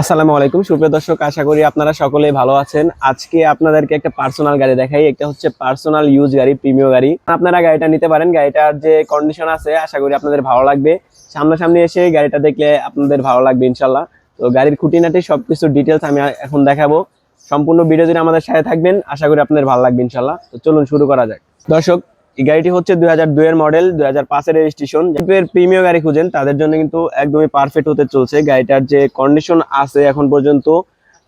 আসসালামু আলাইকুম। সুপ্রিয় দর্শক, আশা করি আপনারা সকলেই ভালো আছেন। আজকে আপনাদেরকে একটা পার্সোনাল গাড়ি দেখাই। একটা হচ্ছে পার্সোনাল ইউজ গাড়ি প্রিমিয় গাড়ি। আপনারা গাড়িটা নিতে পারেন। গাড়িটার যে কন্ডিশন আছে, আশা করি আপনাদের ভালো লাগবে। সামনাসামনি এসে গাড়িটা দেখলে আপনাদের ভালো লাগবে ইনশাল্লাহ। তো গাড়ির খুঁটিনাটি সবকিছু ডিটেলস আমি এখন দেখাবো। সম্পূর্ণ ভিডিও জুড়ে আমাদের সাথে থাকবেন। আশা করি আপনাদের ভালো লাগবে ইনশাল্লাহ। তো চলুন শুরু করা যাক। দর্শক এই গাড়িটি হচ্ছে দুই হাজার দুইয়ের মডেল, দুই হাজার পাঁচের রেজিস্ট্রেশন এর প্রিমিয় গাড়ি খুঁজেন, তাদের জন্য কিন্তু একদমই পারফেক্ট হতে চলছে। গাড়িটার যে কন্ডিশন আছে এখন পর্যন্ত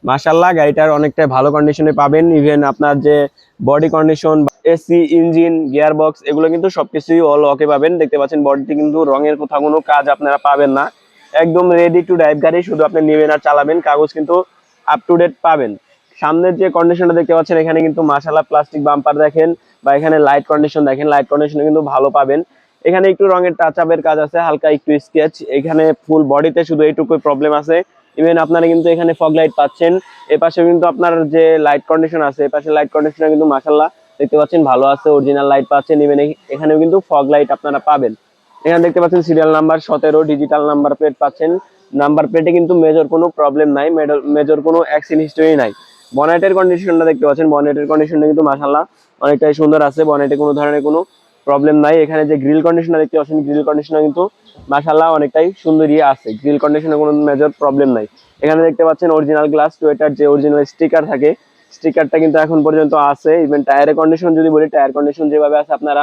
মাসাল্লাহ গাড়িটার অনেকটা ভালো কন্ডিশনে পাবেন। ইভেন আপনার যে body condition AC engine gear box এগুলো কিন্তু সবকিছুই অল ওকে পাবেন। দেখতে পাচ্ছেন বডিতে কিন্তু রঙের কোথাও কোনো কাজ আপনারা পাবেন না। একদম রেডি টু ড্রাইভ গাড়ি, শুধু আপনি নেবেন আর চালাবেন, কাগজ কিন্তু আপ টু ডেট পাবেন। সামনের যে কন্ডিশনটা দেখতে পাচ্ছেন, এখানে কিন্তু মাসালা প্লাস্টিক বাম্পার দেখেন বা এখানে লাইট কন্ডিশন দেখেন। লাইট কন্ডিশনে কিন্তু ভালো পাবেন। এখানে একটু রঙের টাচ আপের কাজ আছে, হালকা একটু স্কেচ এখানে ফুল বডিতে শুধু এইটুকুই প্রবলেম আছে। ইভেন আপনারা কিন্তু এখানে ফগ লাইট পাচ্ছেন। এ পাশে কিন্তু আপনার যে লাইট কন্ডিশন আছে, এ পাশে লাইট কন্ডিশন কিন্তু মাসাল্লাহ দেখতে পাচ্ছেন ভালো আছে অরিজিনাল লাইট পাচ্ছেন। ইভেন এখানেও কিন্তু ফগ লাইট আপনারা পাবেন। এখানে দেখতে পাচ্ছেন সিরিয়াল নাম্বার সতেরো ডিজিটাল নাম্বার প্লেট পাচ্ছেন। নাম্বার প্লেটে কিন্তু মেজর কোনো প্রবলেম নাই মেজর কোনো অ্যাক্সিডেন্ট হিস্টরি নাই। বনেটের কন্ডিশনটা দেখতে পাচ্ছেন। বনেটের কন্ডিশনটা কিন্তু মাসাল্লাহ অনেকটাই সুন্দর আছে। বনেটে কোনো ধরনের কোনো প্রবলেম নাই। এখানে যে গ্রিল কন্ডিশনার দেখতে পাচ্ছেন গ্রিল কন্ডিশনার কিন্তু মাসাল্লাহ অনেকটাই সুন্দরই আছে। গ্রিল কন্ডিশনে কোনো মেজর প্রবলেম নাই। এখানে দেখতে পাচ্ছেন অরিজিনাল গ্লাস টুয়েটার যে অরিজিনাল স্টিকার থাকে স্টিকারটা কিন্তু এখন পর্যন্ত আছে। ইভেন টায়ারের কন্ডিশন যদি বলি টায়ার কন্ডিশন যেভাবে আছে, আপনারা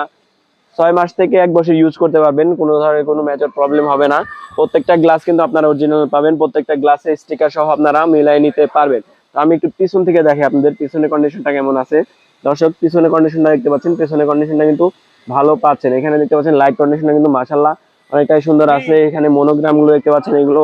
ছয় মাস থেকে এক বছর ইউজ করতে পারবেন। কোনো ধরনের কোনো মেজর প্রবলেম হবে না। প্রত্যেকটা গ্লাস কিন্তু আপনারা অরিজিনাল পাবেন। প্রত্যেকটা গ্লাসে স্টিকার সহ আপনারা মিলাই নিতে পারবেন। আমি একটু পিছন থেকে দেখি আপনাদের পিছনের কন্ডিশনটা কেমন আছে। দর্শক, পিছনের কন্ডিশনটা দেখতে পাচ্ছেন, পিছনের কন্ডিশনটা কিন্তু ভালো পাচ্ছেন। এখানে দেখতে পাচ্ছেন লাইট কন্ডিশনটা কিন্তু মাশাল্লাহ অনেকটাই সুন্দর আছে। এখানে মনোগ্রামগুলো দেখতে পাচ্ছেন, এগুলো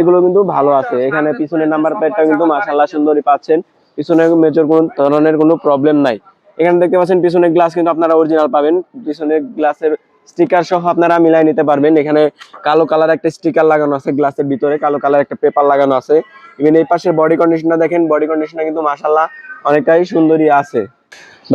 এগুলো কিন্তু ভালো আছে। এখানে পিছনের নাম্বার প্লেটটা কিন্তু মাশাল্লাহ সুন্দরই পাচ্ছেন। পিছনে মেজর কোনো ধরনের কোনো প্রবলেম নাই। এখানে দেখতে পাচ্ছেন, পিছনের গ্লাস কিন্তু আপনারা অরিজিনাল পাবেন। পিছনের গ্লাসের স্টিকার সহ আপনারা মিলাই নিতে পারবেন। এখানে কালো কালার একটা স্টিকার লাগানো আছে গ্লাসের ভিতরে, কালো কালার একটা পেপার লাগানো আছে। ইভেন এই পাশে বডি কন্ডিশনটা দেখেন বডি কন্ডিশনটা কিন্তু মাশাল্লাহ অনেকটাই সুন্দরই আছে।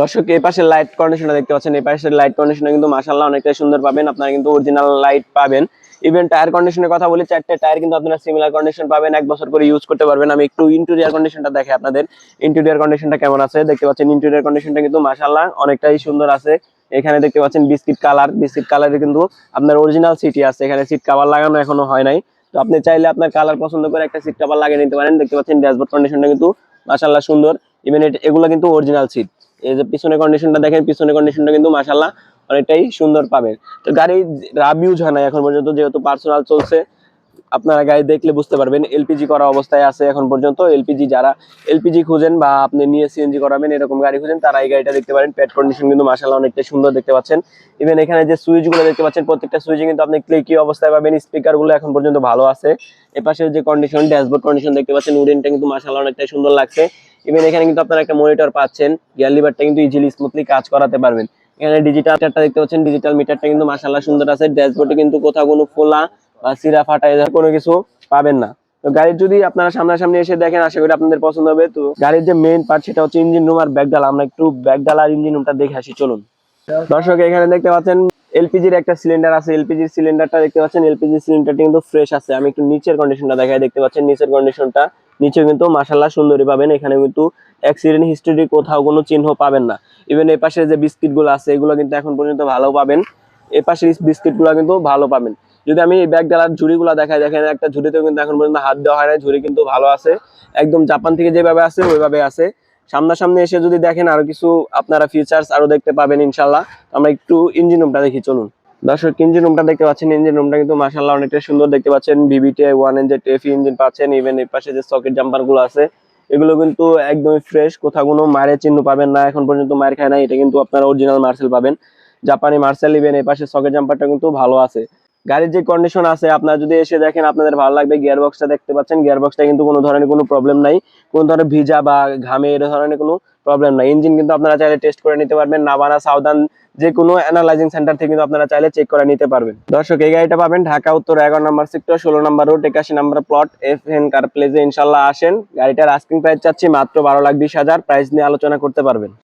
দর্শক, এই পাশে লাইট কন্ডিশনটা দেখতে পাচ্ছেন, এই পাশের লাইট কন্ডিশনটা কিন্তু মাশাল্লাহ অনেকটাই সুন্দর পাবেন। আপনারা কিন্তু অরিজিনাল লাইট পাবেন। ইভেন টায়ার কন্ডিশনের কথা বলি, চারটে টায়ার কিন্তু আপনারা সিমিলার কন্ডিশন পাবেন। এক বছর করে ইউজ করতে পারবেন। আমি একটু ইন্টেরিয়ার কন্ডিশনটা দেখে আপনাদের। ইন্টেরিয়ার কন্ডিশনটা কেমন আছে? দেখতে পাচ্ছেন ইন্টেরিয়ার কন্ডিশনটা কিন্তু মাশাল্লাহ অনেকটাই সুন্দর আছে। এখানে দেখতে পাচ্ছেন বিস্কিট কালার। বিস্কিট কালারে কিন্তু আপনার অরিজিনাল সিটি আছে। এখানে সিট কাভার লাগানো এখনও হয় নাই। তো আপনি চাইলে আপনার কালার পছন্দ করে একটা সিট কাভার লাগিয়ে নিতে পারেন। দেখতে পাচ্ছেন ড্যাশবোর্ড কন্ডিশনটা কিন্তু মাশাল্লাহ সুন্দর। ইভেন এগুলো কিন্তু অরিজিনাল সিট এই যে পিছনের কন্ডিশনটা দেখেন, পিছনের কন্ডিশনটা কিন্তু মাশাল্লাহ অনেকটাই সুন্দর পাবেন। তো গাড়ি রাব ইউজ হয় না এখন পর্যন্ত, যেহেতু পার্সোনাল চলছে। আপনারা গাড়ি দেখলে বুঝতে পারবেন এলপিজি করা অবস্থায় আছে এখন পর্যন্ত। এলপিজি যারা এলপিজি খুঁজেন বা আপনি নিয়ে সিএনজি করাবেন, এরকম গাড়ি খুঁজেন, তারা এই গাড়িটা দেখতে পারেন। পেট কন্ডিশন কিন্তু মাসাল্লাহ অনেকটা সুন্দর দেখতে পাচ্ছেন। ইভেন এখানে যে সুইচগুলো দেখতে পাচ্ছেন, প্রত্যেকটা সুইচে কিন্তু আপনি ক্লিকি অবস্থায় পাবেন স্পিকারগুলো এখন পর্যন্ত ভালো আছে। এপাশে যে কন্ডিশন ড্যাশবোর্ড কন্ডিশন দেখতে পাচ্ছেন, উডেনটা কিন্তু মাসাল্লাহ অনেকটাই সুন্দর লাগছে। ইভেন এখানে কিন্তু আপনারা একটা মনিটর পাচ্ছেন গিয়ার লিভারটা কিন্তু ইজিলি স্মুথলি কাজ করাতে পারবেন। এখানে ডিজিটাল মিটারটা দেখতে পাচ্ছেন ডিজিটাল মিটারটা কিন্তু মাসাল্লাহ সুন্দর আছে। ড্যাশবোর্ডে কিন্তু কোথাও কোনো ফোলা বা সিরা, ফাটা কোনো কিছু পাবেন না। তো গাড়ির যদি আপনারা সামনাসামনি এসে দেখেন, আশা করি আপনাদের পছন্দ হবে। তো গাড়ির যে মেইন পার্ট সেটা হচ্ছে ইঞ্জিন রুম আর ব্যাকডালা আমরা একটু ব্যাকডালা আর ইঞ্জিন রুমটা দেখে আসি, চলুন। দর্শক, এখানে দেখতে পাচ্ছেন, এলপিজির একটা সিলিন্ডার আছে। এলপিজির সিলিন্ডারটা দেখতে পাচ্ছেন এলপিজি সিলিন্ডারটা কিন্তু ফ্রেশ আছে। আমি একটু নিচের কন্ডিশনটা দেখাই, দেখতে পাচ্ছেন, নিচের কন্ডিশনটা নিচে কিন্তু মাসাল্লাহ সুন্দরী পাবেন। এখানে কিন্তু অ্যাক্সিডেন্ট হিস্ট্রি কোথাও কোনো চিহ্ন পাবেন না। ইভেন এই পাশে যে বিস্কিটগুলো আছে, এগুলো কিন্তু এখন পর্যন্ত ভালো পাবেন। এই পাশের বিস্কিটগুলো কিন্তু ভালো পাবেন। যদি আমি এই ব্যাগ ডালার ঝুড়িগুলো দেখাই, দেখেন একটা ঝুড়িতেও কিন্তু এখন পর্যন্ত হাত দেওয়া হয় না ঝুড়ি কিন্তু ভালো আছে। একদম জাপান থেকে যেভাবে আছে ওইভাবে আছে। সামনাসামনি এসে যদি দেখেন আরও কিছু আপনারা ফিচার্স আরও দেখতে পাবেন ইনশাল্লাহ আমরা একটু ইঞ্জিন রুমটা দেখি, চলুন। দর্শক ইঞ্জিন রুমটা দেখতে পাচ্ছেন ইঞ্জিন রুমটা কিন্তু মাসাল্লাহ অনেকটা সুন্দর দেখতে পাচ্ছেন। ভিভিটি ওয়ান এন যে টেফি ইঞ্জিন পাচ্ছেন ইভেন এর পাশে যে সকেট জাম্পারগুলো আছে, এগুলো কিন্তু একদমই ফ্রেশ কোথাও কোনো মায়ের চিহ্ন পাবেন না, এখন পর্যন্ত মায়ের খায় না এটা কিন্তু আপনারা অরিজিনাল মার্সেল পাবেন। জাপানি মার্সেল ইভেন এই পাশে সকেট জাম্পারটা কিন্তু ভালো আছে। গাড়ির যে কন্ডিশন আছে, আপনারা যদি এসে দেখেন আপনাদের ভালো লাগবে গিয়ার বক্সটা দেখতে পাচ্ছেন গিয়ার বক্সটা কিন্তু কোনো ধরনের কোনো প্রবলেম নাই। কোনো ধরনের ভিজা বা ঘামে এর ধরনের কোনো প্রবলেম নাই। ইঞ্জিন কিন্তু আপনারা চাইলে টেস্ট করে নিতে পারবেন নাবানা সাউদান যে কোনো অ্যানালাইজিং সেন্টার থেকে কিন্তু আপনারা চাইলে চেক করে নিতে পারবেন। দর্শক, এই গাড়িটা পাবেন ঢাকা, উত্তর, এগারো নম্বর সেক্টর ষোলো নম্বর রোড একাশি number plot F N car প্লেজে ইনশাল্লাহ আসেন। গাড়িটার আস্কিং প্রাইস চাচ্ছি, মাত্র বারো লাখ বিশ হাজার। প্রাইস নিয়ে আলোচনা করতে পারবেন।